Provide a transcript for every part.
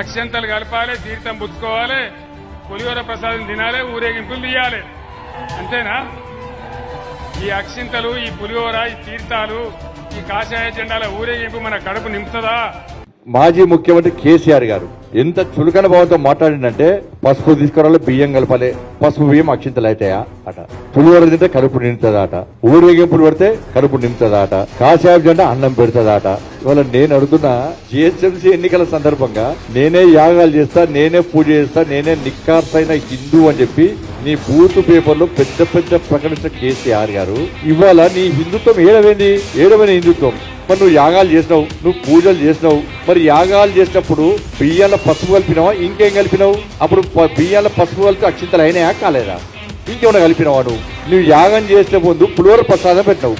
అక్షంతలు కలపాలి తీర్థం పుచ్చుకోవాలి పులిహోర ప్రసాదం తినాలి ఊరేగింపులు తీయాలి. అంతేనా? ఈ అక్షింతలు ఈ పులిహోర ఈ తీర్థాలు ఈ కాషాయ జెండాల ఊరేగింపు మన కడుపు నింపుతుందా? మాజీ ముఖ్యమంత్రి కేసీఆర్ గారు ఎంత చులకన భావంతో మాట్లాడిందంటే పసుపు తీసుకురావాలి బియ్యం కలపాలి పసుపు బియ్యం అక్షింతలు అవుతాయా అట. పులిహోర తింటే కడుపు నిండుతుందా ఊరేగింపులు పెడితే కడుపు నిండుతుందా అట కాషాయం జెండా అన్నం పెడుతుందాట. ఇవాళ నేను అడుగుతున్న జిహెచ్ఎంసీ ఎన్నికల సందర్భంగా నేనే యాగాలు చేస్తా నేనే పూజ చేస్తా నేనే నిక్కార్సైన హిందూ అని చెప్పి నీ బూత్ పేపర్లో పెద్ద పెద్ద ప్రకటించిన కేసీఆర్ గారు ఇవాళ నీ హిందుత్వం ఏడవేంది? ఏడవైన హిందుత్వం. మరి నువ్వు యాగాలు చేసినావు నువ్వు పూజలు చేసినావు. మరి యాగాలు చేసినప్పుడు బియ్యాల పసుపు కలిపినావా? ఇంకేం కలిపినావు? అప్పుడు బియ్యాల పసుపు కలిపి అక్షింతలు అయినాయా కాలేదా? ఇంకేమైనా కలిపినావా నువ్వు? నువ్వు యాగం చేసిన ముందు పులిహోర ప్రసాదం పెట్టినావు.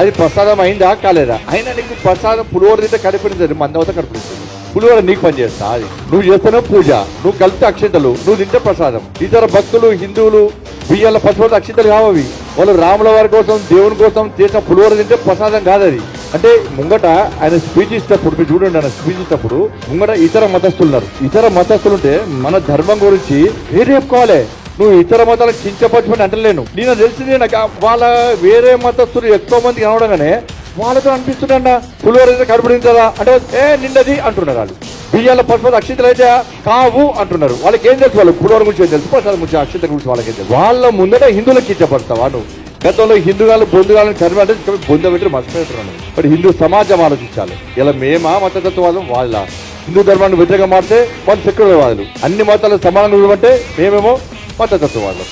అది ప్రసాదం అయిందా కాలేదా? అయినా నీకు ప్రసాదం పులిహోర తింటే కనిపించదు మందవత కనిపిస్తుంది పులిహోర నీకు పని చేస్తా అది. నువ్వు చేస్తున్నావు పూజ నువ్వు కలిపితే అక్షింతలు నువ్వు తింటే ప్రసాదం. ఇతర భక్తులు హిందువులు బియ్యాల పసుపు అక్షింతలు కావవి. వాళ్ళు రాముల వారి కోసం దేవుని కోసం చేసిన పులిహోర తింటే ప్రసాదం కాదది. అంటే ముంగట ఆయన స్పీచ్ ఇచ్చేటప్పుడు మీరు చూడండి ఆయన స్పీచ్ ఇచ్చేటప్పుడు ముంగట ఇతర మతస్థులు ఉన్నారు. ఇతర మతస్థులు ఉంటే మన ధర్మం గురించి వేరే చెప్పుకోవాలి? నువ్వు ఇతర మతాలకు కించపరచమని అంటలేను. నేను తెలిసింది నాకు వాళ్ళ వేరే మతస్థులు ఎక్కువ మంది కనవడంగానే వాళ్ళతో అనిపిస్తుండ పులివరైతే అయితే అంటే ఏ నిండది అంటున్నారు వాళ్ళు. బియ్యాల పసుపు అక్షితలు అయితే కావు అంటున్నారు. వాళ్ళకి ఏం తెలుసు వాళ్ళు? పులిహోర గురించి ఏం తెలుసు? ప్రసాదం గురించి అక్షింతల గురించి వాళ్ళకి ఏం తెలుసు? వాళ్ళ ముందట హిందువులకు ఇచ్చపడతావా నువ్వు? గతంలో హిందువులు బొందుగాలను కరిమి బొందబెట్టి బొంద మర్చిపోతున్నాను మరి హిందూ సమాజం ఆలోచించాలి. ఇలా మేమా మతతత్వవాదం వాళ్ళ హిందూ ధర్మాన్ని వ్యతిరేకంగా మారితే వాళ్ళు సెక్యులర్ వాదులు. అన్ని మతాలు సమానంగా ఉండమంటే మేమేమో మతతత్వవాదం